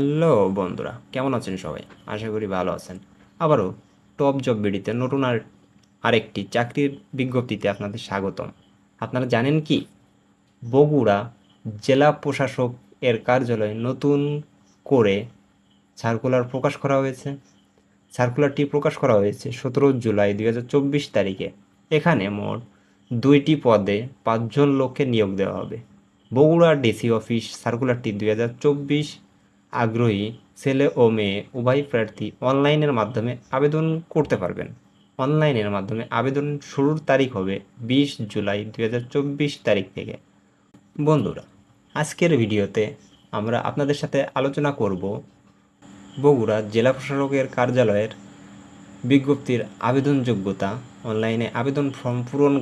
Hello বন্ধুরা, কেমন আছেন সবাই? আশা করি ভালো আছেন। আবারও টপ জব বিডিতে নতুন আর আরেকটি চাকরির বিজ্ঞপ্তিতে আপনাদের স্বাগতম। আপনারা জানেন কি? বগুড়া জেলা প্রশাসক এর কার্যালয়ে নতুন করে সার্কুলার প্রকাশ করা হয়েছে। সার্কুলারটি প্রকাশ করা হয়েছে সতেরো জুলাই দুই হাজার চব্বিশ তারিখে। এখানে মোট দুইটি পদে পাঁচজন লোককে নিয়োগ দেওয়া হবে। বগুড়া ডিসি অফিস সার্কুলারটি দুই হাজার চব্বিশ আগ্রহী ছেলে ও মেয়ে উভয় প্রার্থী অনলাইনের মাধ্যমে আবেদন করতে পারবেন। অনলাইনের মাধ্যমে আবেদন শুরুর তারিখ হবে বিশ জুলাই দু হাজার চব্বিশ তারিখ থেকে। বন্ধুরা, আজকের ভিডিওতে আমরা আপনাদের সাথে আলোচনা করব বগুড়া জেলা প্রশাসকের কার্যালয়ের বিজ্ঞপ্তির আবেদন যোগ্যতা অনলাইনে আবেদন ফর্ম পূরণ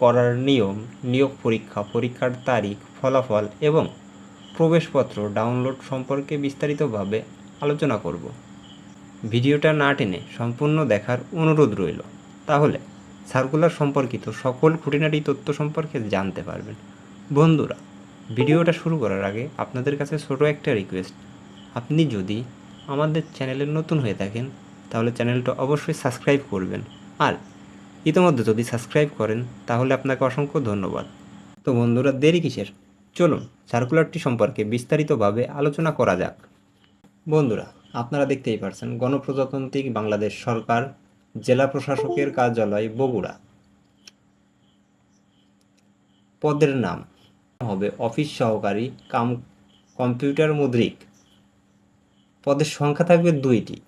করার নিয়ম, নিয়োগ পরীক্ষা, পরীক্ষার তারিখ, ফলাফল এবং প্রবেশপত্র ডাউনলোড সম্পর্কে বিস্তারিতভাবে আলোচনা করব। ভিডিওটা না টেনে সম্পূর্ণ দেখার অনুরোধ রইল। তাহলে, সার্কুলার সম্পর্কিত সকল খুঁটিনাটি তথ্য সম্পর্কে জানতে পারবেন। বন্ধুরা, ভিডিওটা শুরু করার আগে আপনাদের কাছে ছোট একটা রিকোয়েস্ট আপনি যদি আমাদের চ্যানেলে নতুন হয়ে থাকেন, তাহলে চ্যানেলটা অবশ্যই সাবস্ক্রাইব করবেন। আর ইতিমধ্যে যদি সাবস্ক্রাইব করেন, তাহলে আপনাকে অসংখ্য ধন্যবাদ। তো বন্ধুরা, দেরি কিসের? চলুন সার্কুলারটি সম্পর্কে বিস্তারিতভাবে আলোচনা করা যাক। বন্ধুরা, আপনারা দেখতেই পারছেন গণপ্রজাতান্ত্রিক বাংলাদেশ সরকার, জেলা প্রশাসকের কার্যালয় বগুড়া। পদের নাম হবে অফিস সহকারী কাম, কম্পিউটার মুদ্রিক। পদের সংখ্যা থাকবে দুইটি।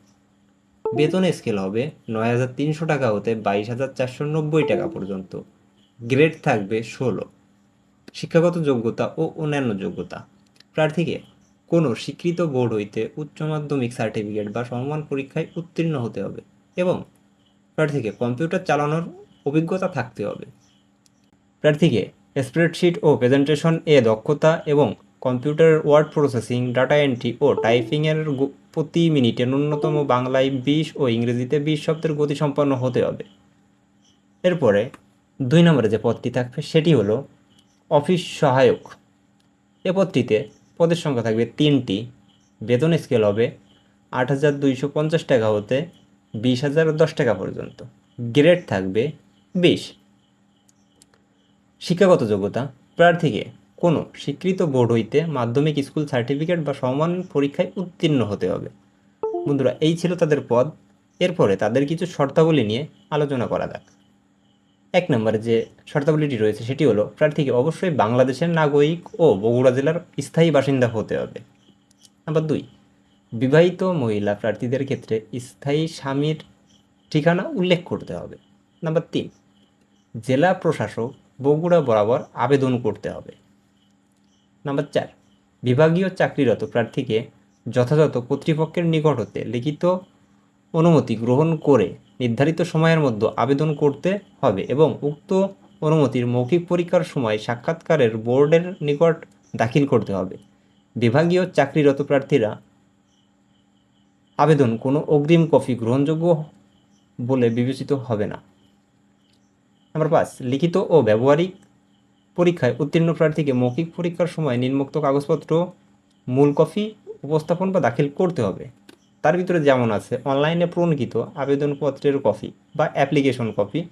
বেতন স্কেল হবে নয় হাজার তিনশো টাকা হতে বাইশ হাজার চারশো নব্বই টাকা পর্যন্ত। গ্রেড থাকবে ষোলো। শিক্ষাগত যোগ্যতা ও অন্যান্য যোগ্যতা। প্রার্থীকে কোনো স্বীকৃত বোর্ড হইতে উচ্চ মাধ্যমিক সার্টিফিকেট বা সমমান পরীক্ষায় উত্তীর্ণ হতে হবে এবং প্রার্থীকে কম্পিউটার চালানোর অভিজ্ঞতা থাকতে হবে। প্রার্থীকে স্প্রেডশিট ও প্রেজেন্টেশন এ দক্ষতা এবং কম্পিউটারের ওয়ার্ড প্রসেসিং, ডাটা এন্ট্রি ও টাইপিংয়ের প্রতি মিনিটে ন্যূনতম বাংলায় বিশ ও ইংরেজিতে বিশ শব্দের গতি সম্পন্ন হতে হবে। এরপরে দুই নম্বরে যে পদটি থাকবে সেটি হলো অফিস সহায়ক। এ পদটিতে পদের সংখ্যা থাকবে তিনটি। বেতন স্কেল হবে আট হাজার দুইশো পঞ্চাশ টাকা হতে বিশ হাজার দশ টাকা পর্যন্ত। গ্রেড থাকবে বিশ। শিক্ষাগত যোগ্যতা, প্রার্থীকে কোনো স্বীকৃত বোর্ড হইতে মাধ্যমিক স্কুল সার্টিফিকেট বা সমান পরীক্ষায় উত্তীর্ণ হতে হবে। বন্ধুরা, এই ছিল তাদের পদ। এরপরে তাদের কিছু শর্তাবলী নিয়ে আলোচনা করা যাক। এক নম্বরে যে শর্তাবলীটি রয়েছে সেটি হলো, প্রার্থীকে অবশ্যই বাংলাদেশের নাগরিক ও বগুড়া জেলার স্থায়ী বাসিন্দা হতে হবে। নাম্বার দুই, বিবাহিত মহিলা প্রার্থীদের ক্ষেত্রে স্থায়ী স্বামীর ঠিকানা উল্লেখ করতে হবে। নাম্বার তিন, জেলা প্রশাসক বগুড়া বরাবর আবেদন করতে হবে। নাম্বার চার, বিভাগীয় চাকরিরত প্রার্থীকে যথাযথ কর্তৃপক্ষের নিকট হতে লিখিত অনুমতি গ্রহণ করে নির্ধারিত সময়ের মধ্যে আবেদন করতে হবে এবং উক্ত অনুমতির মৌখিক পরীক্ষার সময় সাক্ষাৎকারের বোর্ডের নিকট দাখিল করতে হবে। বিভাগীয় চাকরিরত প্রার্থীরা আবেদন কোনো অগ্রিম কপি গ্রহণযোগ্য বলে বিবেচিত হবে না। নাম্বার পাঁচ, লিখিত ও ব্যবহারিক পরীক্ষায় উত্তীর্ণ প্রার্থীকে মৌখিক পরীক্ষার সময় নিম্নোক্ত কাগজপত্র, মূল কপি, উপস্থাপন বা দাখিল করতে হবে। তার ভিতরে যেমন আছে অনলাইনে প্রণীত আবেদনপত্রের কপি বা অ্যাপ্লিকেশন কপি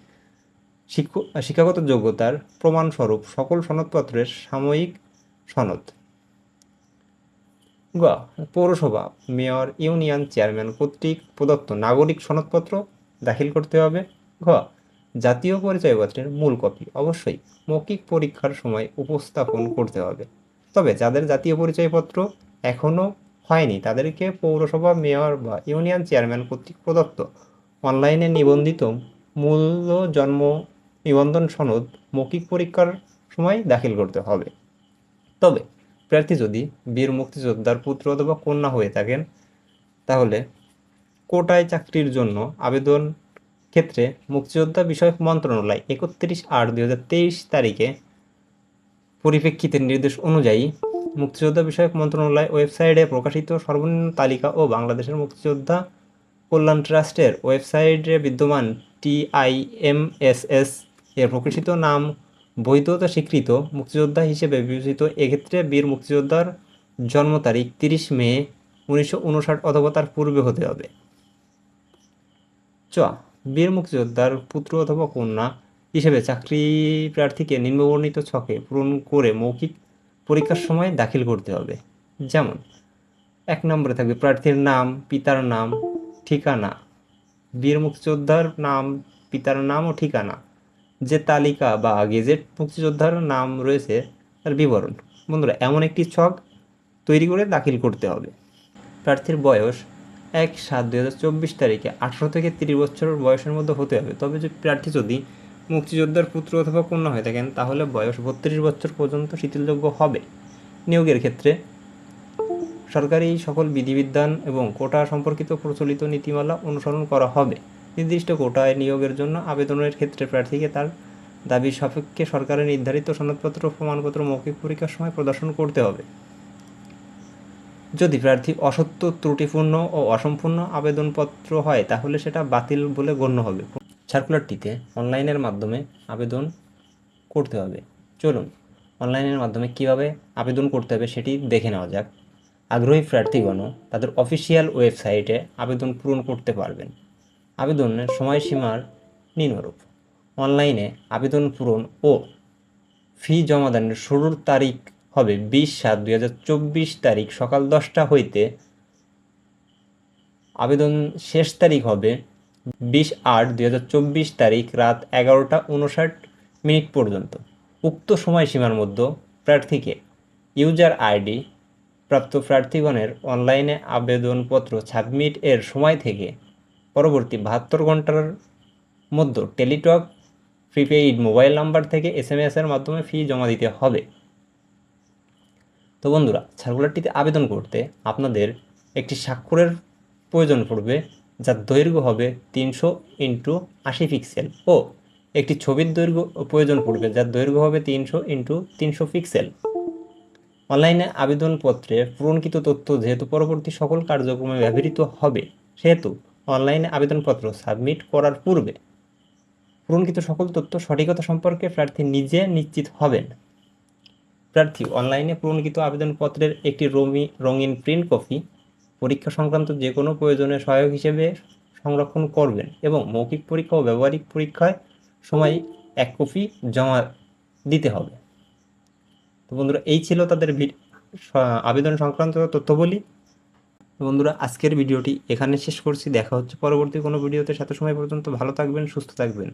শিক্ষ- শিক্ষাগত যোগ্যতার প্রমাণস্বরূপ সকল সনদপত্রের সাময়িক সনদ। গ, পৌরসভা, মেয়র, ইউনিয়ন চেয়ারম্যান কর্তৃক প্রদত্ত নাগরিক সনদপত্র দাখিল করতে হবে। ঘ, জাতীয় পরিচয়পত্রের মূল কপি অবশ্যই মৌখিক পরীক্ষার সময় উপস্থাপন করতে হবে। তবে যাদের জাতীয় পরিচয়পত্র এখনও হয়নি। তাদেরকে পৌরসভা মেয়র বা ইউনিয়ন চেয়ারম্যান কর্তৃক প্রদত্ত। অনলাইনে নিবন্ধিত মূল জন্ম নিবন্ধন সনদ মৌখিক পরীক্ষার সময় দাখিল করতে হবে। তবে প্রার্থী যদি বীর মুক্তিযোদ্ধার পুত্র অথবা কন্যা হয়ে থাকেন, তাহলে কোটায় চাকরির জন্য আবেদন ক্ষেত্রে মুক্তিযোদ্ধা বিষয়ক মন্ত্রণালয় একত্রিশ আট দুই হাজার তেইশ তারিখে পরিপ্রেক্ষিতের নির্দেশ অনুযায়ী মুক্তিযোদ্ধা বিষয়ক মন্ত্রণালয় ওয়েবসাইটে প্রকাশিত সর্বনিম্ন তালিকা ও বাংলাদেশের মুক্তিযোদ্ধা কল্যাণ ট্রাস্টের ওয়েবসাইটে বিদ্যমান টিআইএমএসএস এর প্রকাশিত নাম, বৈধতা স্বীকৃত মুক্তিযোদ্ধা হিসেবে বিবেচিত এক্ষেত্রে বীর মুক্তিযোদ্ধার জন্ম তারিখ তিরিশ মে উনিশশো উনষাট অথবা তার পূর্বে হতে হবে। চ, বীর মুক্তিযোদ্ধার পুত্র অথবা কন্যা হিসেবে চাকরি প্রার্থীকে নিম্নবর্ণিত ছকে পূরণ করে মৌখিক পরীক্ষার সময় দাখিল করতে হবে। যেমন, এক নম্বরে থাকবে প্রার্থীর নাম, পিতার নাম, ঠিকানা। বীর মুক্তিযোদ্ধার নাম, পিতার নাম ও ঠিকানা। যে তালিকা বা গেজেট মুক্তিযোদ্ধার নাম রয়েছে, তার বিবরণ। বন্ধুরা, এমন একটি ছক তৈরি করে দাখিল করতে হবে। প্রার্থীর বয়স এক সাত দু তারিখে আঠারো থেকে তিরিশ বছর বয়সের মধ্যে হতে হবে। তবে যে প্রার্থী যদি মুক্তিযোদ্ধার পুত্র অথবা কন্যা হয়ে থাকেন, তাহলে বয়স বত্রিশ বছর পর্যন্ত শিথিলযোগ্য হবে। নিয়োগের ক্ষেত্রে সরকারি সকল বিধিবিধান এবং কোটা সম্পর্কিত প্রচলিত নীতিমালা অনুসরণ করা হবে। নির্দিষ্ট কোটায় নিয়োগের জন্য আবেদনের ক্ষেত্রে প্রার্থীকে তার দাবির সাপেক্ষে সরকারের নির্ধারিত সনদপত্র প্রমাণপত্র মৌখিক পরীক্ষার সময় প্রদর্শন করতে হবে। যদি প্রার্থী অসত্য, ত্রুটিপূর্ণ ও অসম্পূর্ণ আবেদনপত্র হয়, তাহলে সেটা বাতিল বলে গণ্য হবে। সার্কুলারটিতে অনলাইনের মাধ্যমে আবেদন করতে হবে। চলুন অনলাইনের মাধ্যমে কীভাবে আবেদন করতে হবে সেটি দেখে নেওয়া যাক। আগ্রহী প্রার্থীগণ, তাদের অফিসিয়াল ওয়েবসাইটে আবেদন পূরণ করতে পারবেন। আবেদনের সময়সীমার নিম্নরূপ। অনলাইনে আবেদন পূরণ ও ফি জমাদানের শুরুর তারিখ হবে বিশ সাত দুই তারিখ সকাল দশটা হইতে। আবেদন শেষ তারিখ হবে বিশ আট দুই তারিখ রাত এগারোটা উনষাট মিনিট পর্যন্ত। উক্ত সময়সীমার মধ্যে প্রার্থীকে ইউজার আইডি প্রাপ্ত প্রার্থীগণের অনলাইনে আবেদনপত্র সাবমিট এর সময় থেকে পরবর্তী বাহাত্তর ঘণ্টার মধ্যে টেলিটক, প্রিপেইড মোবাইল নাম্বার থেকে এস এম এর মাধ্যমে ফি জমা দিতে হবে। তো বন্ধুরা, সার্কুলারটিতে আবেদন করতে আপনাদের একটি স্বাক্ষরের প্রয়োজন পড়বে। যার দৈর্ঘ্য হবে তিনশো ইন্টু আশি পিক্সেল। ও, একটি ছবির দৈর্ঘ্য প্রয়োজন পড়বে, যার দৈর্ঘ্য হবে তিনশো ইন্টু তিনশো পিক্সেল। অনলাইনে আবেদনপত্রে পূরণকৃত তথ্য যেহেতু পরবর্তী সকল কার্যক্রমে ব্যবহৃত হবে, সেহেতু অনলাইনে আবেদনপত্র সাবমিট করার পূর্বে পূরণকৃত সকল তথ্য সঠিকতা সম্পর্কে প্রার্থী নিজে নিশ্চিত হবেন। প্রার্থী অনলাইনে পূরণকৃত আবেদনপত্রের একটি রঙি রঙিন প্রিন্ট কপি পরীক্ষা সংক্রান্ত যে কোনো প্রয়োজনে সহায়ক হিসেবে সংরক্ষণ করবেন এবং মৌখিক পরীক্ষা ও ব্যবহারিক পরীক্ষায় সময় এক কপি জমা দিতে হবে। তো বন্ধুরা, এই ছিল তাদের আবেদন সংক্রান্ত তথ্যবলী। বন্ধুরা, আজকের ভিডিওটি এখানে শেষ করছি। দেখা হচ্ছে পরবর্তী কোনো ভিডিওতে। সাথে সময় পর্যন্ত ভালো থাকবেন, সুস্থ থাকবেন।